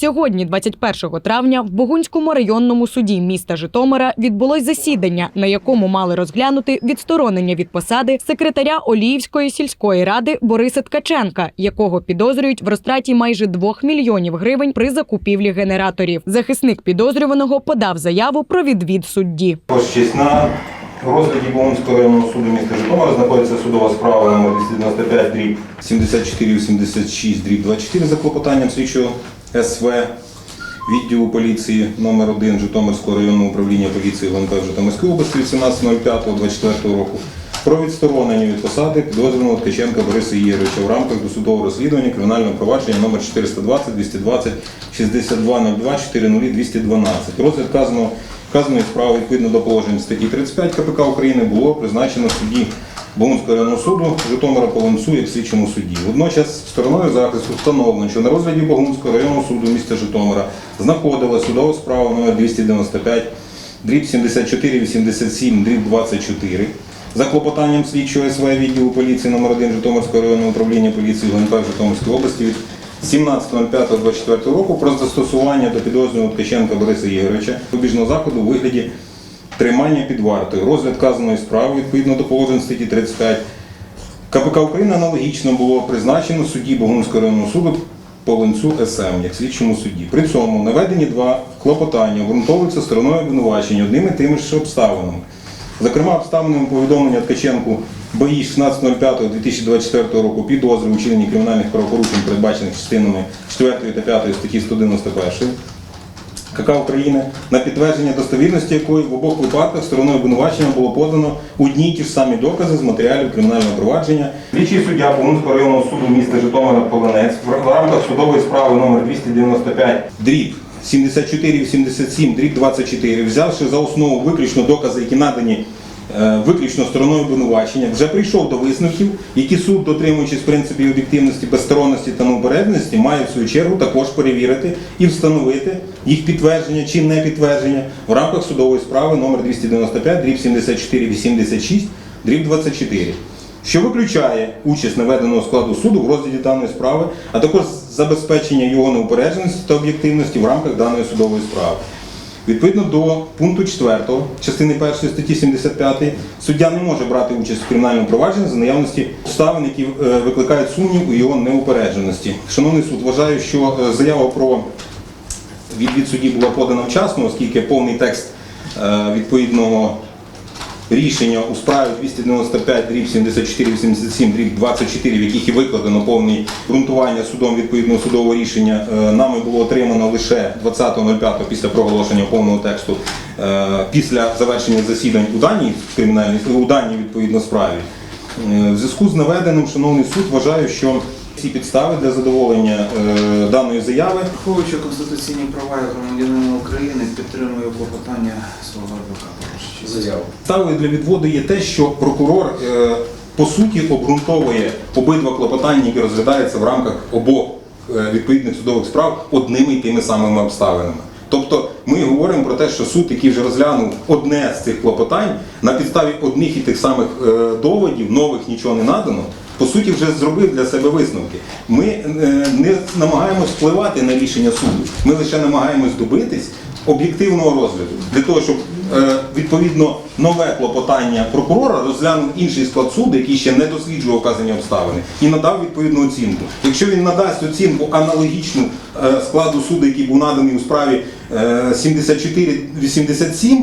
Сьогодні, 21 травня, в Богунському районному суді міста Житомира відбулось засідання, на якому мали розглянути відсторонення від посади секретаря Оліївської сільської ради Бориса Ткаченка, якого підозрюють в розтраті майже 2 мільйонів гривень при закупівлі генераторів. Захисник підозрюваного подав заяву про відвід судді. На розгляді Богунського районного суду міста Житомира знаходиться судова справа номер 295 дріб 7486 дріб 24 за клопотанням слідчого СВ відділу поліції номер 1 Житомирського районного управління поліції ГНП в Житомирській області від 17.05.24 року про відсторонення від посади підозрюваного Ткаченка Бориса Єровича в рамках досудового розслідування кримінального провадження номер 420 220 6202 40 212. Розгляд Вказаної справи відповідно до положень статті 35 КПК України було призначено судді Богунського районного суду Житомира Полонцу як слідчому судді. Водночас стороною захисту встановлено, що на розгляді Богунського районного суду міста Житомира знаходила судова справа номер 295 дріб 7487 дріб 24 за клопотанням слідчого СВ відділу поліції номер 1 Житомирського районного управління поліції ГНП в Житомирській області від 17.05.24 року про застосування до підозрюваного Ткаченка Бориса Ігоровича побіжного заходу у вигляді тримання під вартою. Розгляд вказаної справи відповідно до положень статті 35 КПК України аналогічно було призначено судді Богунського районного суду Полинцю СМ як слідчому судді. При цьому наведені два клопотання обґрунтовуються стороною обвинувачення одними тими ж обставинами. Зокрема, обставинами повідомлення Ткаченку БІ 16.05.2024 року підозри у вчиненні кримінальних правопорушень, передбачених частинами 4 та 5 статті 191 КК України, на підтвердження достовірності якої в обох випадках стороною обвинувачення було подано одні й ті ж самі докази з матеріалів кримінального провадження. Слідчий суддя Полонського районного суду міста Житомира Полонець в рамках судової справи номер 295 дріб 7487 дріб 24, взявши за основу виключно докази, які надані виключно стороною обвинувачення, вже прийшов до висновків, які суд, дотримуючись принципів об'єктивності, безсторонності та неупередженості, має в свою чергу також перевірити і встановити їх підтвердження чи не підтвердження в рамках судової справи номер 295 дріб 7486 дріб 24 що виключає участь наведеного складу суду в розгляді даної справи, а також забезпечення його неупередженості та об'єктивності в рамках даної судової справи. Відповідно до пункту 4 частини 1 статті 75 суддя не може брати участь в кримінальному провадженні за наявності обставин, які е, викликають сумнів у його неупередженості. Шановний суд, вважаю, що е, заява про відвід судді була подана вчасно, оскільки повний текст е, відповідного рішення у справі 295 дріб 7487 дріб 24, в яких і викладено повне ґрунтування судом відповідного судового рішення, е, нами було отримано лише 20.05 після проголошення повного тексту е, після завершення засідань у даній кримінальній у даній відповідно справі. Е, В зв'язку з наведеним, шановний суд, вважаю, що ці підстави для задоволення е, даної заяви Враховуючи конституційні права громадянина України, підтримую клопотання свого адвоката. Заяву. Підставою для відводу є те, що прокурор е, по суті обґрунтовує обидва клопотання, які розглядаються в рамках обох е, відповідних судових справ одними і тими самими обставинами. Тобто ми говоримо про те, що суд, який вже розглянув одне з цих клопотань, на підставі одних і тих самих е, доводів, нових нічого не надано, по суті, вже зробив для себе висновки. Ми е, не намагаємось впливати на рішення суду, ми лише намагаємось добитись об'єктивного розгляду для того, щоб е, відповідно нове клопотання прокурора розглянув інший склад суду, який ще не досліджував вказані обставини, і надав відповідну оцінку. Якщо він надасть оцінку аналогічну е, складу суду, який був наданий у справі е, 74-87,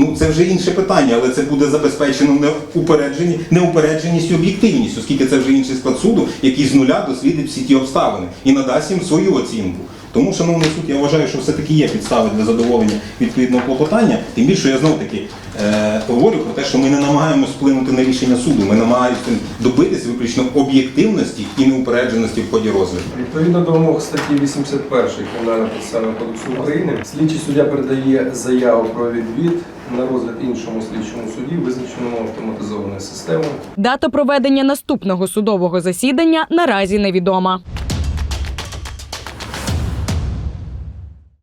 Ну, це вже інше питання, але це буде забезпечено неупереджені, неупередженість і об'єктивність, оскільки це вже інший склад суду, який з нуля дослідить всі ті обставини і надасть їм свою оцінку. Тому, шановний суд, я вважаю, що все-таки є підстави для задоволення відповідного клопотання. Тим більше я знов таки е, говорю про те, що ми не намагаємося вплинути на рішення суду. Ми намагаємося добитись виключно об'єктивності і неупередженості в ході розгляду. Відповідно до вимог статті 81 Кримінального процесуального кодексу України, слідчий суддя передає заяву про відвід на розгляд іншому слідчому суді, визначеному автоматизованою системою. Дата проведення наступного судового засідання наразі невідома.